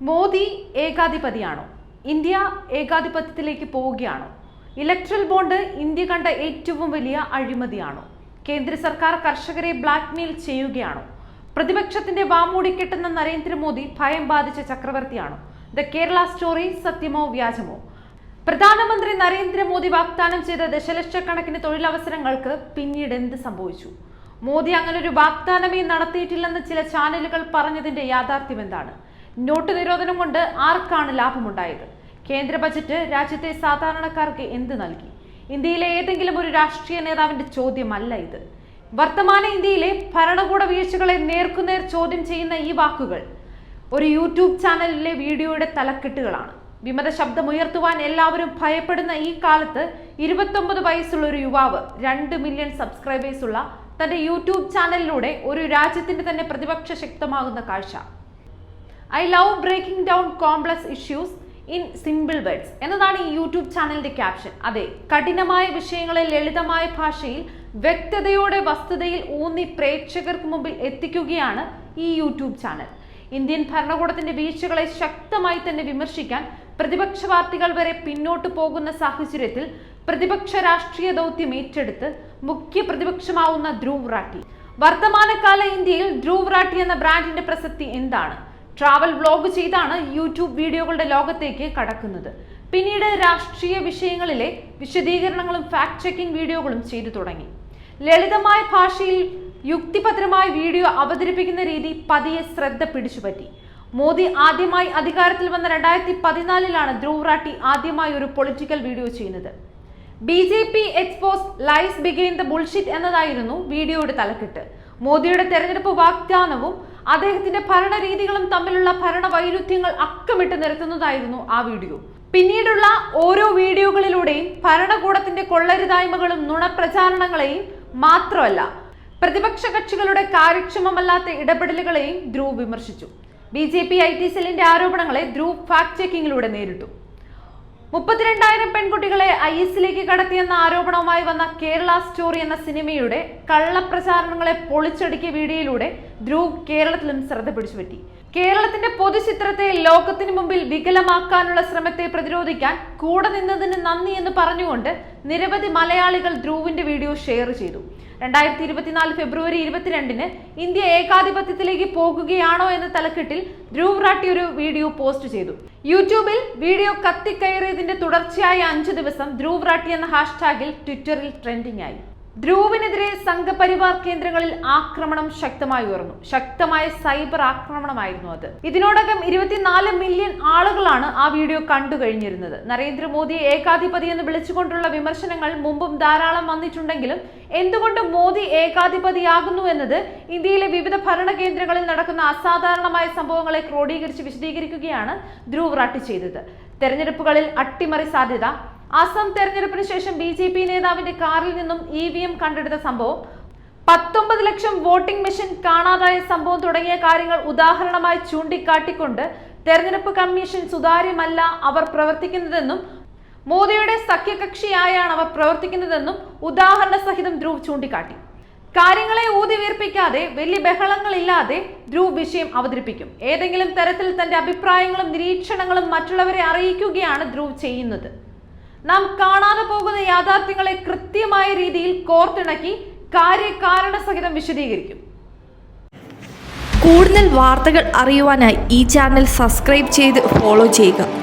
Modi ഏകാധിപതിയാണോ? India ഏകാധിപത്യത്തിലേക്ക് പോവുകയാണോ? Electoral bond India കണ്ട ഏറ്റവും വലിയ അഴിമതിയാണോ? കേന്ദ്ര സർക്കാർ കർഷകരെ ബ്ലാക്ക്മെയിൽ ചെയ്യുകയാണോ? പ്രതിപക്ഷത്തിന്റെ വാമൂടി കെട്ടുന്ന നരേന്ദ്രമോദി ഭയം ബാധിച്ച ചക്രവർത്തിയാണോ? ദ കേരള സ്റ്റോറി സത്യമോ വ്യാജമോ? പ്രധാനമന്ത്രി നരേന്ദ്രമോദി വാഗ്ദാനം ചെയ്ത ദശലക്ഷക്കണക്കിന് തൊഴിലവസരങ്ങൾക്ക് പിന്നീട് എന്ത് സംഭവിച്ചു? മോദി അങ്ങനെ ഒരു വാഗ്ദാനമേ നടത്തിയിട്ടില്ലെന്ന് ചില ചാനലുകൾ പറഞ്ഞതിന്റെ യാഥാർത്ഥ്യം എന്താണ് നോട്ട് നിരോധനം കൊണ്ട് ആർക്കാണ് ലാഭമുണ്ടായത്? കേന്ദ്ര ബജറ്റ് രാജ്യത്തെ സാധാരണക്കാർക്ക് എന്ത് നൽകി? ഇന്ത്യയിലെ ഏതെങ്കിലും ഒരു രാഷ്ട്രീയ നേതാവിന്റെ ചോദ്യമല്ല ഇത്. വർത്തമാന ഇന്ത്യയിലെ ഭരണകൂട വീഴ്ചകളെ നേർക്കുനേർ ചോദ്യം ചെയ്യുന്ന ഈ വാക്കുകൾ ഒരു യൂട്യൂബ് ചാനലിലെ വീഡിയോയുടെ തലക്കെട്ടുകളാണ്. വിമത ശബ്ദമുയർത്തുവാൻ എല്ലാവരും ഭയപ്പെടുന്ന ഈ കാലത്ത് ഇരുപത്തൊമ്പത് വയസ്സുള്ള ഒരു യുവാവ് രണ്ട് മില്യൺ സബ്സ്ക്രൈബേഴ്സുള്ള തന്റെ യൂട്യൂബ് ചാനലിലൂടെ ഒരു രാജ്യത്തിന്റെ തന്നെ പ്രതിപക്ഷ ശക്തമാകുന്ന കാഴ്ച. I love breaking down complex issues in simple words എന്നതാണ് ഈ യൂട്യൂബ് ചാനലിന്റെ ക്യാപ്ഷൻ അതെ കഠിനമായ വിഷയങ്ങളെ ലളിതമായ ഭാഷയിൽ വ്യക്തതയോടെ വസ്തുതയിൽ ഊന്നി പ്രേക്ഷകർക്ക് മുമ്പിൽ എത്തിക്കുകയാണ് ഈ യൂട്യൂബ് ചാനൽ ഇന്ത്യൻ ഭരണകൂടത്തിന്റെ വീഴ്ചകളെ ശക്തമായി തന്നെ വിമർശിക്കാൻ പ്രതിപക്ഷ പാർട്ടികൾ വരെ പിന്നോട്ട് പോകുന്ന സാഹചര്യത്തിൽ പ്രതിപക്ഷ രാഷ്ട്രീയ ദൗത്യം ഏറ്റെടുത്ത് മുഖ്യ പ്രതിപക്ഷമാവുന്ന ധ്രുവ് റാട്ടി വർത്തമാനകാല ഇന്ത്യയിൽ ധ്രുവ് റാട്ടി എന്ന ബ്രാൻഡിന്റെ പ്രസക്തി എന്താണ്? ട്രാവൽ വ്ലോഗ് ചെയ്താണ് യൂട്യൂബ് വീഡിയോകളുടെ ലോകത്തേക്ക് കടക്കുന്നത്. പിന്നീട് രാഷ്ട്രീയ വിഷയങ്ങളിലെ വിശദീകരണങ്ങളും ഫാക്ട് ചെക്കിംഗ് വീഡിയോകളും ചെയ്തു തുടങ്ങി. ലളിതമായ ഭാഷയിൽ യുക്തിഭദ്രമായ വീഡിയോ അവതരിപ്പിക്കുന്ന രീതി പതിയെ ശ്രദ്ധ പിടിച്ചുപറ്റി. മോദി ആദ്യമായി അധികാരത്തിൽ വന്ന രണ്ടായിരത്തി പതിനാലിലാണ് ധ്രുവ് റാട്ടി ആദ്യമായി ഒരു പൊളിറ്റിക്കൽ വീഡിയോ ചെയ്യുന്നത്. B J P expose lies begin the bullshit എന്നതായിരുന്നു വീഡിയോയുടെ തലക്കെട്ട്. മോദിയുടെ തെരഞ്ഞെടുപ്പ് വാഗ്ദാനവും അദ്ദേഹത്തിന്റെ ഭരണരീതികളും തമ്മിലുള്ള ഭരണ വൈരുദ്ധ്യങ്ങൾ അക്കമിട്ട് നിരത്തുന്നതായിരുന്നു ആ വീഡിയോ. പിന്നീടുള്ള ഓരോ വീഡിയോകളിലൂടെയും ഭരണകൂടത്തിന്റെ കൊള്ളരുതായ്മകളും നുണപ്രചാരണങ്ങളെയും മാത്രമല്ല പ്രതിപക്ഷ കക്ഷികളുടെ കാര്യക്ഷമമല്ലാത്ത ഇടപെടലുകളെയും ധ്രുവ് വിമർശിച്ചു. B J P I T സെല്ലിന്റെ ആരോപണങ്ങളെ ധ്രുവ് ഫാക്ട് ചെക്കിങ്ങിലൂടെ നേരിട്ടു. മുപ്പത്തിരണ്ടായിരം പെൺകുട്ടികളെ ഐ എസിലേക്ക് കടത്തിയെന്ന ആരോപണവുമായി വന്ന കേരള സ്റ്റോറി എന്ന സിനിമയുടെ കള്ളപ്രചാരണങ്ങളെ പൊളിച്ചടുക്കിയ വീഡിയോയിലൂടെ ധ്രുവ് കേരളത്തിലും ശ്രദ്ധ പിടിച്ചുപറ്റി. കേരളത്തിന്റെ പൊതുചിത്രത്തെ ലോകത്തിന് മുമ്പിൽ വികലമാക്കാനുള്ള ശ്രമത്തെ പ്രതിരോധിക്കാൻ കൂടെ നിന്നതിന് നന്ദി എന്ന് പറഞ്ഞുകൊണ്ട് നിരവധി മലയാളികൾ ധ്രുവിന്റെ വീഡിയോ ഷെയർ ചെയ്തു. രണ്ടായിരത്തി ഇരുപത്തിനാല് ഫെബ്രുവരി ഇരുപത്തിരണ്ടിന് ഇന്ത്യ ഏകാധിപത്യത്തിലേക്ക് പോകുകയാണോ എന്ന തലക്കെട്ടിൽ ധ്രുവ് റാട്ടി ഒരു വീഡിയോ പോസ്റ്റ് ചെയ്തു. യൂട്യൂബിൽ വീഡിയോ കത്തിക്കയറിയതിന്റെ തുടർച്ചയായ അഞ്ചു ദിവസം ധ്രുവ് റാട്ടി എന്ന ഹാഷ്ടാഗിൽ ട്വിറ്ററിൽ ട്രെൻഡിംഗ് ആയി. ധ്രുവിനെതിരെ സംഘപരിവാർ കേന്ദ്രങ്ങളിൽ ആക്രമണം ശക്തമായി ഉയർന്നു. ശക്തമായ സൈബർ ആക്രമണമായിരുന്നു അത്. ഇതിനോടകം ഇരുപത്തിനാല് മില്യൺ ആളുകളാണ് ആ വീഡിയോ കണ്ടു കഴിഞ്ഞിരുന്നത്. നരേന്ദ്രമോദിയെ ഏകാധിപതി എന്ന് വിളിച്ചുകൊണ്ടുള്ള വിമർശനങ്ങൾ മുമ്പും ധാരാളം വന്നിട്ടുണ്ടെങ്കിലും എന്തുകൊണ്ട് മോദി ഏകാധിപതിയാകുന്നു എന്നത് ഇന്ത്യയിലെ വിവിധ ഭരണ കേന്ദ്രങ്ങളിൽ നടക്കുന്ന അസാധാരണമായ സംഭവങ്ങളെ ക്രോഡീകരിച്ച് വിശദീകരിക്കുകയാണ് ധ്രുവ് റാട്ടി ചെയ്തത്. തെരഞ്ഞെടുപ്പുകളിൽ അട്ടിമറി സാധ്യത അസം തെരഞ്ഞെടുപ്പിന് ശേഷം ബി ജെ പി നേതാവിന്റെ കാറിൽ നിന്നും ഇ വി എം കണ്ടെടുത്ത സംഭവം. പത്തൊമ്പത് ലക്ഷം വോട്ടിംഗ് മെഷീൻ കാണാതായ സംഭവം തുടങ്ങിയ കാര്യങ്ങൾ ഉദാഹരണമായി ചൂണ്ടിക്കാട്ടിക്കൊണ്ട് തെരഞ്ഞെടുപ്പ് കമ്മീഷൻ സുതാര്യമല്ല അവർ പ്രവർത്തിക്കുന്നതെന്നും മോദിയുടെ സഖ്യകക്ഷിയായാണ് അവർ പ്രവർത്തിക്കുന്നതെന്നും ഉദാഹരണ സഹിതം ധ്രുവ് ചൂണ്ടിക്കാട്ടി. കാര്യങ്ങളെ ഊതി വീർപ്പിക്കാതെ വലിയ ബഹളങ്ങളില്ലാതെ ധ്രുവ് വിഷയം അവതരിപ്പിക്കും. ഏതെങ്കിലും തരത്തിൽ തന്റെ അഭിപ്രായങ്ങളും നിരീക്ഷണങ്ങളും മറ്റുള്ളവരെ അറിയിക്കുകയാണ് ധ്രുവ് ചെയ്യുന്നത്. നാം കാണാതെ പോകുന്ന യാഥാർത്ഥ്യങ്ങളെ കൃത്യമായ രീതിയിൽ കോർത്തിണക്കി കാര്യകാരണ സഹിതം വിശദീകരിക്കും. കൂടുതൽ വാർത്തകൾ അറിയുവാനായി ഈ ചാനൽ സബ്സ്ക്രൈബ് ചെയ്ത് ഫോളോ ചെയ്യുക.